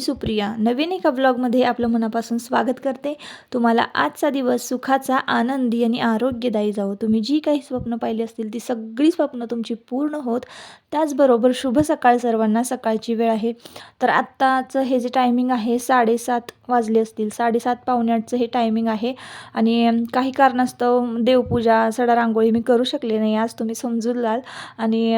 मी सुप्रिया. नवीन एका ब्लॉगमध्ये आपलं मनापासून स्वागत करते. तुम्हाला आजचा दिवस सुखाचा आनंदी आणि आरोग्यदायी जावो. तुम्ही जी काही स्वप्न पाहिली असतील ती सगळी स्वप्न तुमची पूर्ण होत. त्याचबरोबर शुभ सकाळ सर्वांना सकाळची वेळ आहे. तर आत्ताचं हे जे टायमिंग आहे साडेसात वाजले असतील. साडेसात पावणे आठचं हे टायमिंग आहे. आणि काही कारणास्तव देवपूजा सडा रांगोळी मी करू शकले नाही आज तुम्ही समजून लाल आणि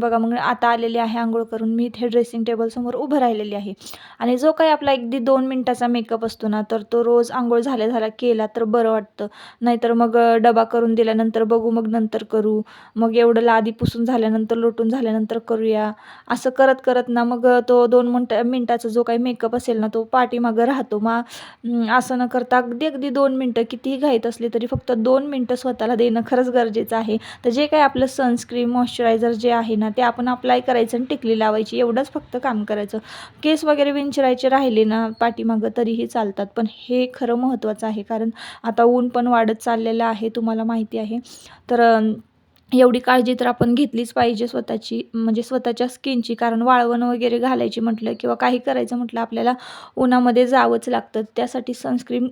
बघा मग आता आलेले आहे आंघोळ करून. मी इथे ड्रेसिंग टेबलसमोर उभं राहिलेली आहे. आणि जो काही आपला अगदी दोन मिनटाचा मेकअप असतो ना तर तो रोज आंघोळ झाल्या झाला केला तर बरं वाटतं. नाहीतर मग डबा करून दिल्यानंतर बघू मग नंतर करू. मग एवढं लादी पुसून झाल्यानंतर लोटून झाल्यानंतर करूया. असं करत करत ना मग तो दोन मिनटा मिनटाचा जो काही मेकअप असेल ना तो पाठीमागं राहतो. मग असं न करता अगदी अगदी दोन मिनटं कितीही घाईत असली तरी फक्त दोन मिनटं स्वतःला देणं खरंच गरजेचं आहे. तर जे काही आपलं सनस्क्रीन मॉइश्चरायझर जे आहे ना ते आपण अप्लाय करायचं आणि टिकली लावायची एवढंच फक्त काम करायचं. केस वगैरे विंचरायचे राहिले ना पाठीमागं तरीही चालतात. पण हे खरं महत्त्वाचं आहे. कारण आता ऊन पण वाढत चाललेलं आहे तुम्हाला माहिती आहे. तर एवढी काळजी तर आपण घेतलीच पाहिजे स्वतःची म्हणजे स्वतःच्या स्किनची. कारण वाळवण वगैरे घालायची म्हटलं किंवा काही करायचं म्हटलं आपल्याला उन्हामध्ये जावंच लागतं. त्यासाठी सनस्क्रीन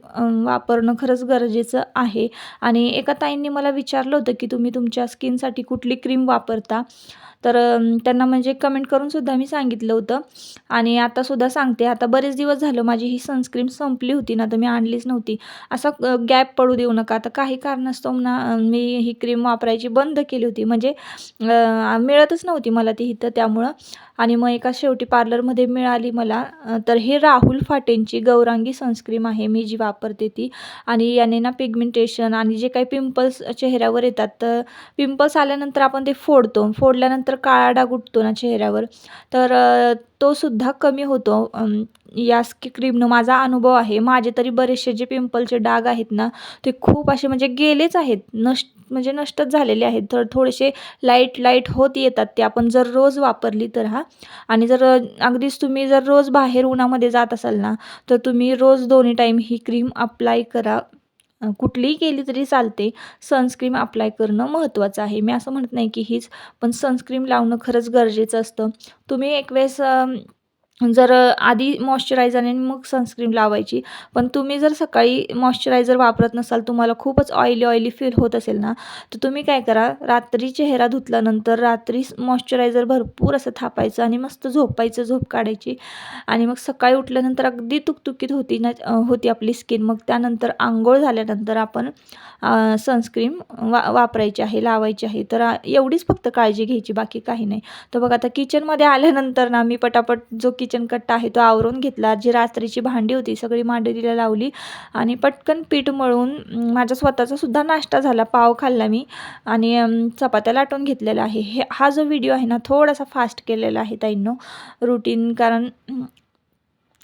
वापरणं खरंच गरजेचं आहे. आणि एका ताईंनी मला विचारलं होतं की तुम्ही तुमच्या स्किनसाठी कुठली क्रीम वापरता? तर त्यांना म्हणजे कमेंट करून सुद्धा मी सांगितलं होतं. आणि आतासुद्धा सांगते. आता बरेच दिवस झालं माझी ही सनस्क्रीम संपली होती ना तर मी आणलीच नव्हती. असा गॅप पडू देऊ नका. आता काही कारणास्तव ना मी ही क्रीम वापरायची बंद केली होती. म्हणजे मिळतच नव्हती मला ती इथं त्यामुळं. आणि मग एका शेवटी पार्लरमध्ये मिळाली मला. तर हे राहुल फाटेंची गौरांगी सनस्क्रीम आहे मी जी वापरते ती. आणि याने ना पिगमेंटेशन आणि जे काही पिंपल्स चेहऱ्यावर येतात तर पिंपल्स आल्यानंतर आपण ते फोडतो. फोडल्यानंतर काळा डाग उठतो ना चेहऱ्यावर. तर तो सुद्धा कमी होतो. या स्की क्रीमनं माझा अनुभव आहे. माझे तरी बरेचसे जे पिंपलचे डाग आहेत ना ते खूप असे म्हणजे गेलेच आहेत. नष्ट म्हणजे नष्टच झालेले आहेत. तर थोडेसे लाइट लाइट होत येतात ते आपण जर रोज वापरली तर हा. आणि जर अगदीच तुम्ही जर रोज बाहेर उन्हामध्ये जात असाल ना तर तुम्ही रोज दोन्ही टाईम ही क्रीम अप्लाय करा. कुठलीही केली तरी चालते. सनस्क्रीम अप्लाय करणं महत्त्वाचं आहे. मी असं म्हणत नाही की हीच पण सनस्क्रीम लावणं खरंच गरजेचं असतं. तुम्ही एक वेळेस जर आधी मॉइश्चरायझर आणि मग सनस्क्रीम लावायची. पण तुम्ही जर सकाळी मॉइश्चरायझर वापरत नसाल तुम्हाला खूपच ऑइली ऑइली फील होत असेल ना तर तुम्ही काय करा रात्री चेहरा धुतल्यानंतर रात्री मॉइश्चरायझर भरपूर असं थापायचं आणि मस्त झोपायचं झोप काढायची. आणि मग सकाळी उठल्यानंतर अगदी तुकतुकीत होती ना होती आपली स्किन मग त्यानंतर आंघोळ झाल्यानंतर आपण सनस्क्रीम वा वापरायची आहे लावायची आहे. तर एवढीच फक्त काळजी घ्यायची बाकी काही नाही. तर बघा आता किचनमध्ये आल्यानंतर ना मी पटापट जो किचन कट्टा आहे तो आवरून घेतला. जी रात्रीची भांडी होती सगळी मांडणीला लावली आणि पटकन पीठ मळून माझ्या माझा स्वतःचा सुद्धा नाश्ता झाला. पाव खाल्ला मी आणि चपात्या लाटून घेतलेला आहे. हे हा जो व्हिडिओ आहे ना थोडासा फास्ट केलेला आहे ताईंनो रुटीन कारण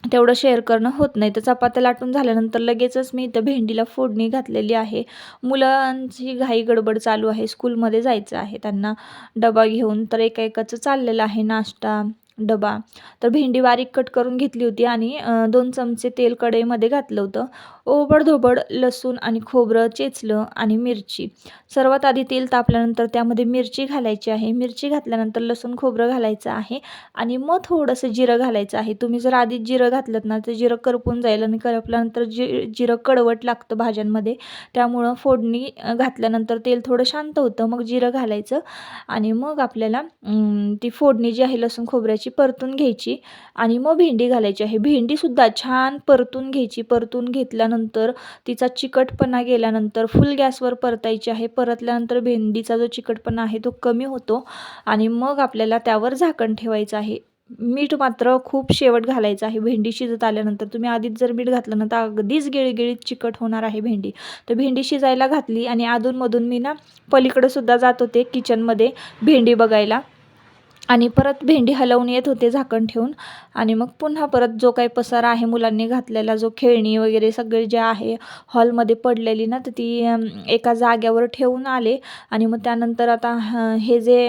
तेवढं शेअर करणं होत नाही. तर चपात्या लाटून झाल्यानंतर लगेचच मी इथं भेंडीला फोडणी घातलेली आहे. मुलांची घाई गडबड चालू आहे. स्कूलमध्ये जायचं आहे त्यांना डबा घेऊन तर एका एकाचं चाललेलं आहे नाश्ता. डबा. तर भेंडी बारीक कट करून घेतली होती आणि दोन चमचे तेल कढईमध्ये घातलं होतं. ओबडधोबड लसूण आणि खोबरं चेचलं आणि मिरची. सर्वात आधी तेल तापल्यानंतर त्यामध्ये मिरची घालायची आहे. मिरची घातल्यानंतर लसूण खोबरं घालायचं आहे आणि मग थोडंसं जिरं घालायचं आहे. तुम्ही जर आधीच जिरं घातलं ना तर जिरं करपून जाईल आणि करपल्यानंतर जि जिरं कडवट लागतं भाज्यांमध्ये. त्यामुळं फोडणी घातल्यानंतर तेल थोडं शांत होतं. मग जिरं घालायचं आणि मग आपल्याला ती फोडणी जी आहे लसूण खोबऱ्याची परतून घ्यायची आणि मग भेंडी घालायची आहे. भेंडीसुद्धा छान परतून घ्यायची. परतून घेतल्यानंतर तिचा चिकटपणा गेल्यानंतर फुल गॅसवर परतायची आहे. परतल्यानंतर भेंडीचा जो चिकटपणा आहे तो कमी होतो आणि मग आपल्याला त्यावर झाकण ठेवायचं आहे. मीठ मात्र खूप शेवट घालायचं आहे. भेंडी शिजत आल्यानंतर तुम्ही आधीच जर मीठ घातलं ना तर अगदीच गिळगिळीत चिकट होणार आहे भेंडी. तर भेंडी शिजायला घातली आणि अधूनमधून मी ना पलीकडे सुद्धा जात होते किचनमध्ये भेंडी बघायला. आणि परत भेंडी हलवून येत होते झाकण ठेवून. आणि मग पुन्हा परत जो काही पसारा आहे मुलांनी घातलेला जो खेळणी वगैरे सगळे जे आहे हॉलमध्ये पडलेली ना तर ती एका जाग्यावर ठेवून आले. आणि मग त्यानंतर आता हे जे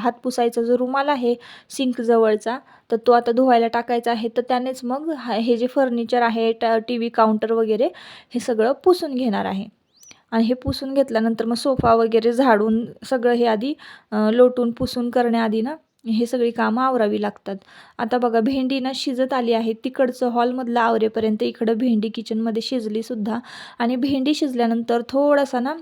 हात पुसायचा जो रुमाल आहे सिंकजवळचा तर तो आता धुवायला टाकायचा आहे. तर त्यानेच मग हा- हे जे फर्निचर आहे टी व्ही काउंटर वगैरे हे सगळं पुसून घेणार आहे. आणि हे पुसून घेतल्यानंतर मग सोफा वगैरे झाडून सगळं हे आधी लोटून पुसून करण्याआधी ना हे सगळी कामं आवरावी लागतात. आता बघा भेंडी ना शिजत आली आहे. तिकडचं हॉलमधलं आवरेपर्यंत इकडं भेंडी किचनमध्ये शिजलीसुद्धा आणि भेंडी शिजल्यानंतर थोडासा ना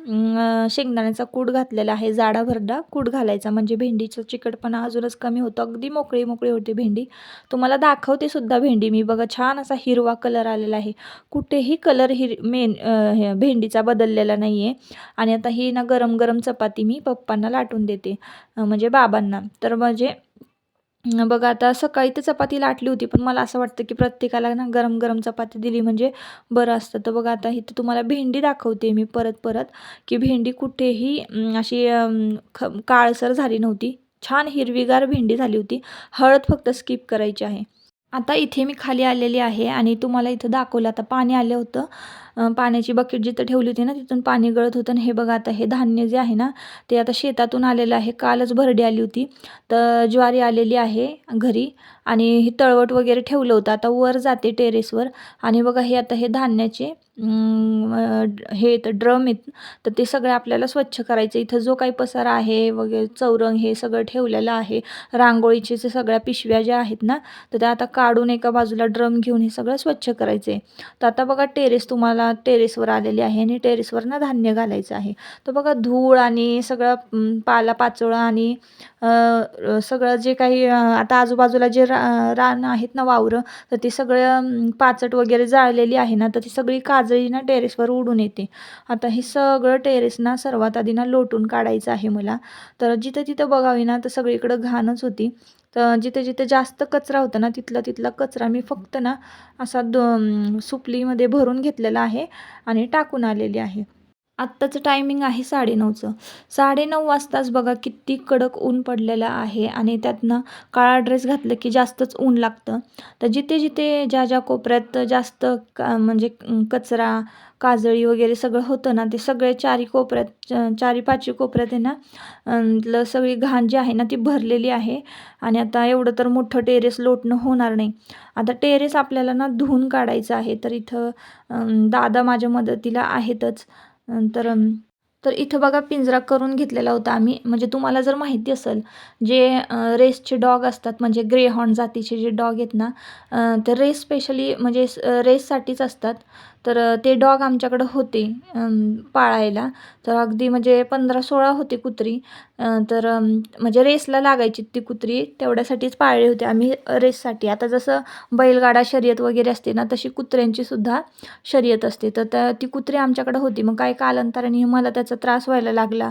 शेंगदाण्याचा कूट घातलेला आहे जाडा भरडा कूट घालायचा. म्हणजे भेंडीचं चिकटपणा अजूनच कमी होतं. अगदी मोकळी मोकळी होती भेंडी. तुम्हाला दाखवते सुद्धा भेंडी मी. बघा छान असा हिरवा कलर आलेला आहे. कुठेही कलर हिर मेन हे भेंडीचा बदललेला नाही आहे आणि आता ही ना गरम गरम चपाती मी पप्पांना लाटून देते. म्हणजे बाबांना. तर म्हणजे बघा आता सकाळी तर चपाती लाटली होती पण मला असं वाटतं की प्रत्येकाला ना गरम गरम चपाती दिली म्हणजे बरं असतं. तर बघा आता इथं तुम्हाला भेंडी दाखवते मी परत परत की भेंडी कुठेही अशी ख काळसर झाली नव्हती. छान हिरवीगार भेंडी झाली होती. हळद फक्त स्किप करायची आहे. आता इथे मी खाली आलेली आहे आणि तुम्हाला इथं दाखवलं आता पाणी आलं होतं. पाण्याची बकेट जिथं ठेवली होती ना तिथून पाणी गळत होतं. आणि हे बघा आता हे धान्य जे आहे ना ते आता शेतातून आलेलं आहे. कालच भरडी आली होती. तर ज्वारी आलेली आहे घरी. आणि हे तळवट वगैरे ठेवलं होतं. आता वर जाते टेरेसवर आणि बघा हे आता हे धान्याचे हे तर ड्रम आहेत. तर ते सगळं आपल्याला स्वच्छ करायचं. इथं जो काही पसारा आहे वगैरे चौरंग हे सगळं ठेवलेलं आहे. रांगोळीचे जे सगळ्या पिशव्या ज्या आहेत ना तर त्या आता काढून एका बाजूला ड्रम घेऊन हे सगळं स्वच्छ करायचं आहे तर आता बघा टेरेस तुम्हाला टेरेसवर आलेली आहे आणि टेरेसवर ना धान्य घालायचं आहे. तर बघा धूळ आणि सगळं पालापाचोळा आणि सगळं जे काही आता आजूबाजूला जे रा रान आहेत ना वावरं तर ती सगळं पाचट वगैरे जाळलेली आहे ना तर ती सगळी काजळी ना टेरेसवर उडून येते. आता हे सगळं टेरेस ना सर्वात आधी ना लोटून काढायचं आहे मला. तर जिथं तिथं बघावी ना तर सगळीकडं घाणच होती. तर जिथे जिथे जास्त कचरा होता ना तिथला तिथला कचरा मी फक्त ना असा द सुपलीमध्ये भरून घेतलेला आहे आणि टाकून आलेली आहे. आत्ताचं टायमिंग आहे साडेनऊचं. साडेनऊ वाजताच बघा किती कडक ऊन पडलेलं आहे आणि त्यातनं काळा ड्रेस घातलं की जास्तच ऊन लागतं. तर जिथे जिथे ज्या ज्या कोपऱ्यात जास्त का म्हणजे कचरा काजळी वगैरे सगळं होतं ना ते सगळे चारी कोपऱ्यात चारी पाचवी कोपऱ्यात आहे ना ल सगळी घाण जी आहे ना ती भरलेली आहे. आणि आता एवढं तर मोठं टेरेस लोटणं होणार नाही. आता टेरेस आपल्याला ना धुवून काढायचं आहे. तर इथं दादा माझ्या मदतीला आहेतच. नंतर तर इथं बघा पिंजरा करून घेतलेला होता आम्ही. म्हणजे तुम्हाला जर माहिती असेल जे रेसचे डॉग असतात म्हणजे ग्रेहॉर्न जातीचे जे डॉग आहेत ना तर रेस स्पेशली म्हणजे रेससाठीच असतात. तर ते डॉग आमच्याकडं होते पाळायला. तर अगदी म्हणजे पंधरा सोळा होते कुत्री. तर म्हणजे रेसला लागायची ती कुत्री तेवढ्यासाठीच पाळले होते. आम्ही रेससाठी. आता जसं बैलगाडा शर्यत वगैरे असते ना तशी कुत्र्यांची सुद्धा शर्यत असते. तर त्या ती कुत्री आमच्याकडं होती. मग काय कालांतराने मला त्याचा त्रास व्हायला लागला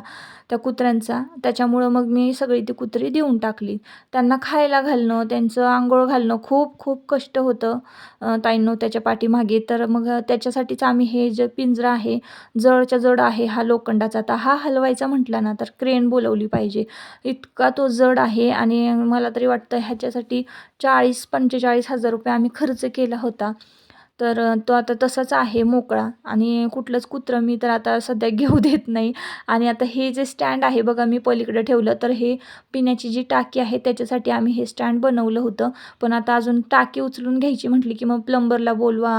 त्या कुत्र्यांचा. त्याच्यामुळं मग मी सगळी ती कुत्री देऊन टाकली. त्यांना खायला घालणं त्यांचं आंघोळ घालणं खूप खूप कष्ट होतं ताईंनो त्याच्या पाठीमागे. तर मग त्या त्याच्यासाठीच आम्ही हे जे पिंजरा आहे जडच्या जड आहे हा लोखंडाचा आता हा हलवायचा म्हटला ना तर क्रेन बोलवली पाहिजे. इतका तो जड आहे आणि मला तरी वाटतं ह्याच्यासाठी चाळीस पंचेचाळीस हजार रुपये आम्ही खर्च केला होता. तर तो आता तसाच आहे मोकळा आणि कुठलंच कुत्रं मी तर आता सध्या घेऊ देत नाही. आणि आता हे जे स्टँड आहे बघा मी पलीकडे ठेवलं तर हे पिण्याची जी टाकी आहे त्याच्यासाठी आम्ही हे स्टँड बनवलं होतं. पण आता अजून टाकी उचलून घ्यायची म्हटली की मग प्लंबरला बोलवा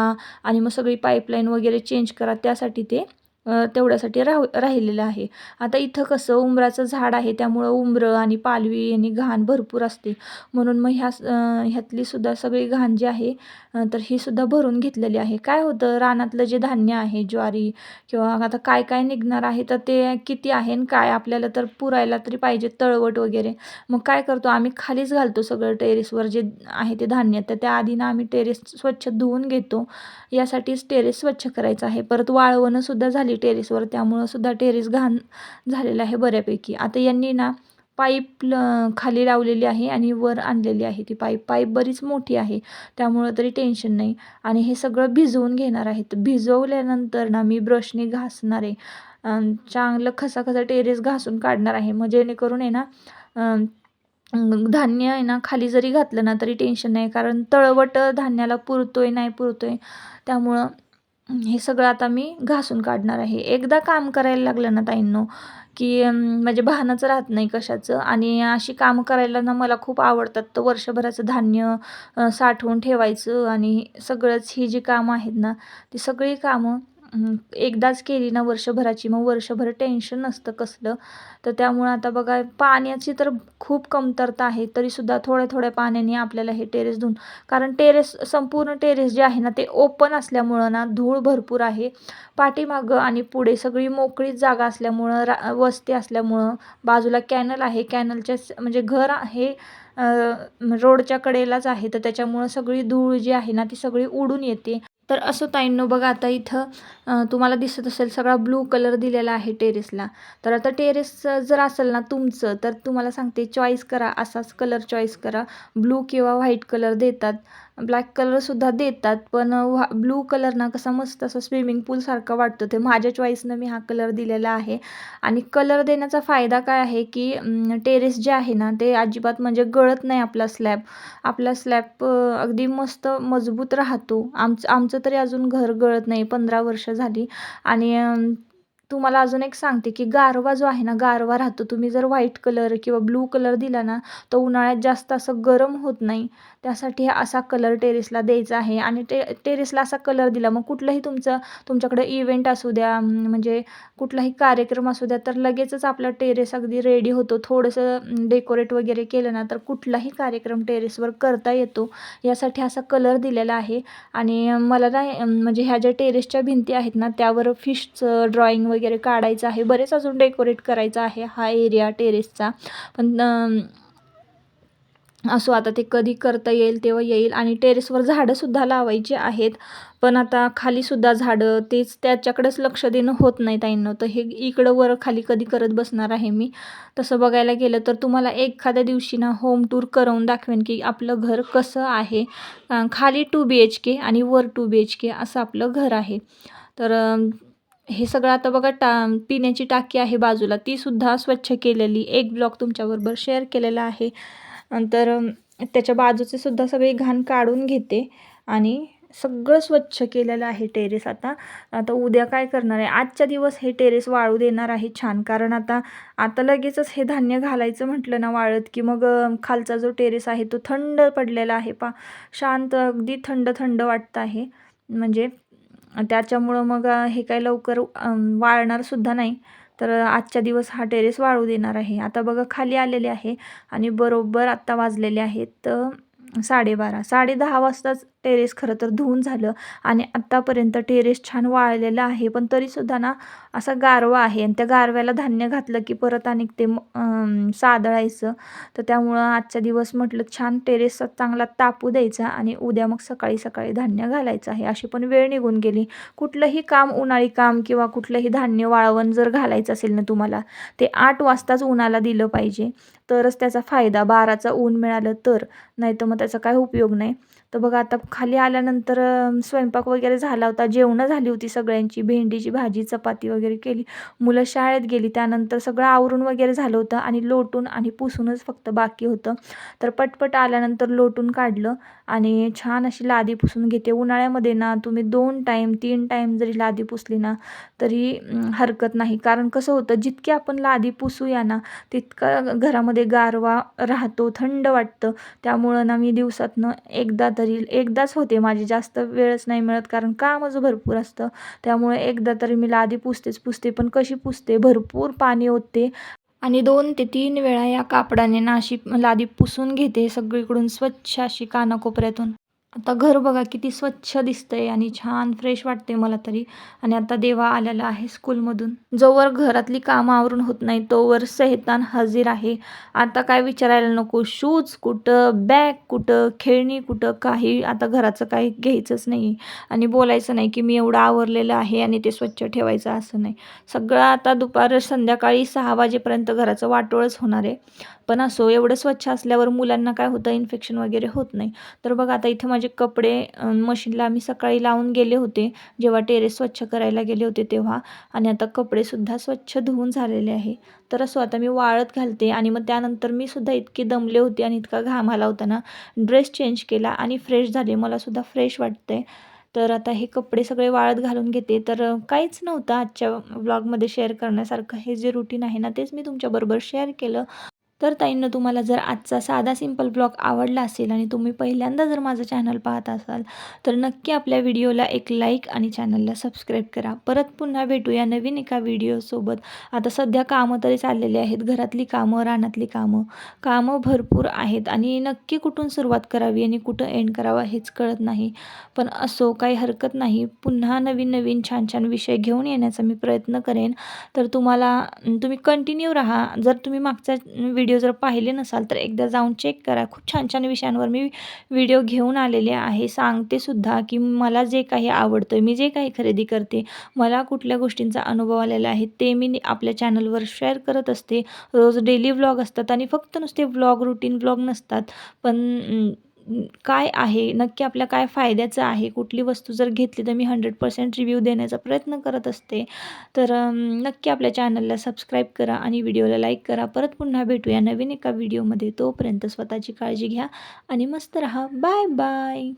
आणि मग सगळी पाईपलाईन वगैरे चेंज करा त्यासाठी ते तेवढ्यासाठी राहू राहिलेलं आहे. आता इथं कसं उंबराचं झाड आहे त्यामुळं उंबरं आणि पालवी आणि घाण भरपूर असते. म्हणून मग ह्या ह्यातली सुद्धा सगळी घाण जी आहे तर ही सुद्धा भरून घेतलेली आहे. काय होतं रानातलं जे धान्य आहे ज्वारी किंवा आता काय काय निघणार आहे तर ते किती आहे आणि काय आपल्याला तर पुरायला तरी पाहिजे तळवट वगैरे. मग काय करतो आम्ही खालीच घालतो सगळं टेरेसवर जे आहे ते धान्य. तर त्या आधीनं आम्ही टेरेस स्वच्छ धुवून घेतो. यासाठीच टेरेस स्वच्छ करायचं आहे. परत वाळवणंसुद्धा झाली झाली टेरेसवर त्यामुळं सुद्धा टेरेस घाण झालेला आहे बऱ्यापैकी. आता यांनी ना पाईप ल खाली लावलेली आहे आणि वर आणलेली आहे ती पाईप. पाईप बरीच मोठी आहे त्यामुळं तरी टेन्शन नाही. आणि हे सगळं भिजवून घेणार आहेत. भिजवल्यानंतर ना मी ब्रशने घासणार आहे. चांगलं खसाखसा टेरेस घासून काढणार आहे. मग जेणेकरून आहे ना धान्य आहे ना खाली जरी घातलं ना तरी टेन्शन नाही. कारण तळवट धान्याला पुरतोय नाही पुरतोय त्यामुळं हे सगळं आता मी घासून काढणार आहे. एकदा काम करायला लागलं ना ताईंनो की म्हणजे भानच राहत नाही कशाचं. आणि अशी काम करायला ना मला खूप आवडतात. तर वर्षभराचं धान्य साठवून ठेवायचं आणि सगळंच ही जी कामं आहेत ना ती सगळी कामं एकदाच केली ना वर्षभराची मग वर्षभर टेन्शन नसतं कसलं. तर त्यामुळं आता बघा पाण्याची तर खूप कमतरता आहे तरीसुद्धा थोड्या थोड्या पाण्याने आपल्याला हे टेरेस धुवून कारण टेरेस संपूर्ण टेरेस जे आहे ना ते ओपन असल्यामुळं ना धूळ भरपूर आहे. पाठीमागं आणि पुढे सगळी मोकळीच जागा असल्यामुळं रा वस्ती असल्यामुळं बाजूला कॅनल आहे. कॅनलच्या म्हणजे घर आहे रोडच्या कडेलाच आहे. तर त्याच्यामुळं सगळी धूळ जी आहे ना ती सगळी उडून येते. तर असं ताईंनो बघा आता इथं तुम्हाला दिसत असेल सगळा ब्लू कलर दिलेला आहे टेरेसला. तर आता टेरेस जर असेल ना तुमचं तर तुम्हाला सांगते चॉईस करा असाच कलर चॉईस करा. ब्लू किंवा व्हाईट कलर देतात. ब्लॅक कलरसुद्धा देतात पण व्हा ब्लू कलर ना कसा मस्त असं स्विमिंग पूलसारखा वाटतो. ते माझ्या चॉईसनं मी हा कलर दिलेला आहे. आणि कलर देण्याचा फायदा काय आहे की टेरेस जे आहे ना ते अजिबात म्हणजे गळत नाही आपला स्लॅब आपला स्लॅब अगदी मस्त मजबूत राहतो. आमचं आमचं तरी अजून घर गळत नाही पंधरा वर्ष झाली. आणि तुम्हाला अजून एक सांगते की गारवा जो आहे ना गारवा राहतो. तुम्ही जर व्हाईट कलर किंवा ब्लू कलर दिला ना तर उन्हाळ्यात जास्त असं गरम होत नाही. त्यासाठी असा कलर टेरेसला द्यायचा आहे. आणि टे टेरेसला असा कलर दिला मग कुठलंही तुमचं तुमच्याकडे इव्हेंट असू द्या म्हणजे कुठलाही कार्यक्रम असू द्या तर लगेचच आपला टेरेस अगदी रेडी होतो. थोडंसं डेकोरेट वगैरे केलं ना तर कुठलाही कार्यक्रम टेरेसवर करता येतो. यासाठी असा कलर दिलेला आहे. आणि मला ना म्हणजे ह्या ज्या टेरेसच्या भिंती आहेत ना त्यावर फिशचं ड्रॉइंग वगैरे वगैरे काढायचं आहे. बरेच अजून डेकोरेट करायचं आहे हा एरिया टेरेसचा पण असो आता ते कधी करता येईल तेव्हा येईल. आणि टेरेसवर झाडंसुद्धा लावायची आहेत. पण आता खालीसुद्धा झाडं तेच त्याच्याकडेच लक्ष देणं होत नाही ताईंना. तर हे इकडं वर खाली कधी करत बसणार आहे मी. तसं बघायला गेलं तर तुम्हाला एखाद्या दिवशी ना होम टूर करवून दाखवेन की आपलं घर कसं आहे. खाली टू बी एच के आणि वर टू बी एच के असं आपलं घर आहे. तर हे सगळं आता बघा टा पिण्याची टाकी आहे बाजूला. तीसुद्धा स्वच्छ केलेली. एक ब्लॉक तुमच्याबरोबर शेअर केलेला आहे. नंतर त्याच्या बाजूचे सुद्धा सगळी घाण काढून घेते आणि सगळं स्वच्छ केलेलं आहे टेरेस आता. आता उद्या काय करणार आहे? आजच्या दिवस हे टेरेस वाळू देणार आहे छान. कारण आता आता लगेचच हे धान्य घालायचं म्हटलं ना वाळत की मग खालचा जो टेरेस आहे तो थंड पडलेला आहे पा. शांत अगदी थंड थंड वाटतं आहे. म्हणजे त्याच्यामुळं मग हे काय लवकर वाळणारसुद्धा नाही. तर आजच्या दिवस हा टेरेस वाळू देणार आहे. आता बघा खाली आलेले आहे आणि बरोबर आत्ता वाजलेले आहेत साडेबारा. साडे दहा वाजताच टेरेस खरं तर धुवून झालं आणि आत्तापर्यंत टेरेस छान वाळलेलं आहे. पण तरीसुद्धा ना असा गारवा आहे. आणि त्या गारव्याला धान्य घातलं की परत आणि ते सादळायचं. तर त्यामुळं आजच्या दिवस म्हटलं छान टेरेसचा चांगला तापू द्यायचा आणि उद्या मग सकाळी सकाळी धान्य घालायचं आहे. अशी पण वेळ निघून गेली. कुठलंही काम उन्हाळी काम किंवा कुठलंही धान्य वाळवण जर घालायचं असेल ना तुम्हाला ते आठ वाजताच उन्हाला दिलं पाहिजे. तरच त्याचा फायदा बाराचा ऊन मिळालं तर. नाही तर मग त्याचा काय उपयोग नाही. तर बघा आता खाली आल्यानंतर स्वयंपाक वगैरे झाला होता. जेवणं झाली होती सगळ्यांची. भेंडीची भाजी चपाती वगैरे केली. मुलं शाळेत गेली. त्यानंतर सगळं आवरून वगैरे झालं होतं आणि लोटून आणि पुसूनच फक्त बाकी होतं. तर पटपट आल्यानंतर लोटून काढलं. आणि छान अशी लादी पुसून घेते. उन्हाळ्यामध्ये ना तुम्ही दोन टाईम तीन टाईम जरी लादी पुसली ना तरी हरकत नाही. कारण कसं होतं जितकी आपण लादी पुसूया ना तितका घरामध्ये गारवा राहतो थंड वाटतं. त्यामुळं ना मी दिवसातनं एकदा तरी एकदाच होते. माझी जास्त वेळच नाही मिळत कारण कामच भरपूर असतं. त्यामुळे एकदा तरी मी लादी पुसतेच पुसते. पण कशी पुसते? भरपूर पाणी ओतते. आणि दोन ते तीन वेळा या कापडाने ना अशी लादी पुसून घेते सगळीकडून स्वच्छ अशी कानाकोपऱ्यातून. आता घर बघा किती स्वच्छ दिसतंय आणि छान फ्रेश वाटते मला तरी. आणि आता देवा आलेला आहे स्कूलमधून जोवर घरातली कामं आवरून होत नाही तोवर सैतान हजीर आहे. आता काय विचारायला नको? शूज कुठं? बॅग कुठं? खेळणी कुठं? काही आता घराचं काही घ्यायचंच नाही आणि बोलायचं नाही की मी एवढं आवरलेलं आहे आणि ते स्वच्छ ठेवायचं असं नाही. सगळं आता दुपार संध्याकाळी सहा वाजेपर्यंत घराचं वाटोळच होणार आहे. पण असो एवढं स्वच्छ असल्यावर मुलांना काय होतं? इन्फेक्शन वगैरे होत नाही. तर बघा आता इथे माझे कपडे मशीनला आम्ही सकाळी लावून गेले होते. जेव्हा टेरेस स्वच्छ करायला गेले होते तेव्हा. आणि आता कपडेसुद्धा स्वच्छ धुवून झालेले आहे. तर असो आता मी वाळत घालते आणि मग त्यानंतर मी सुद्धा इतके दमले होते आणि इतका घाम आला होता ना. ड्रेस चेंज केला आणि फ्रेश झाले. मला सुद्धा फ्रेश वाटते तर आता हे कपडे सगळे वाळत घालून घेते. तर काहीच नव्हतं आजच्या व्लॉगमध्ये शेअर करण्यासारखं. हे जे रुटीन आहे ना तेच मी तुमच्याबरोबर शेअर केलं. तर ताईंनं तुम्हाला जर आजचा साधा सिंपल ब्लॉग आवडला असेल आणि तुम्ही पहिल्यांदा जर माझं चॅनल पाहत असाल तर नक्की आपल्या व्हिडिओला एक लाईक आणि चॅनलला सबस्क्राईब करा. परत पुन्हा भेटूया नवीन एका व्हिडिओसोबत आता सध्या कामं तरी चाललेली आहेत. घरातली कामं रानातली कामं. कामं भरपूर आहेत आणि नक्की कुठून सुरुवात करावी आणि कुठं एंड करावा हेच कळत नाही. पण असो काही हरकत नाही. पुन्हा नवीन नवीन छान छान विषय घेऊन येण्याचा मी प्रयत्न करेन. तर तुम्हाला तुम्ही कंटिन्यू राहा. जर तुम्ही मागचा व्हिडिओ जर पाहिले नसाल तर एकदा जाऊन चेक करा. खूप छान छान विषयांवर मी व्हिडिओ घेऊन आलेले आहे. सांगते सुद्धा की मला जे काही आवडतं मी जे काही खरेदी करते मला कुठल्या गोष्टींचा अनुभव आलेला आहे ते मी आपल्या चॅनलवर शेअर करत असते. रोज डेली व्लॉग असतात आणि फक्त नुसते व्लॉग रुटीन व्लॉग नसतात. पण काय आहे नक्की आपल्या काय फायद्याचं आहे कुठली वस्तू जर घेतली तर मी हंड्रेड पर्सेंट रिव्ह्यू देण्याचा प्रयत्न करत असते. तर नक्की आपल्या चॅनलला सबस्क्राईब करा आणि व्हिडिओला लाईक करा. परत पुन्हा भेटूया नवीन एका व्हिडिओमध्ये तोपर्यंत स्वतःची काळजी घ्या आणि मस्त राहा. Bye bye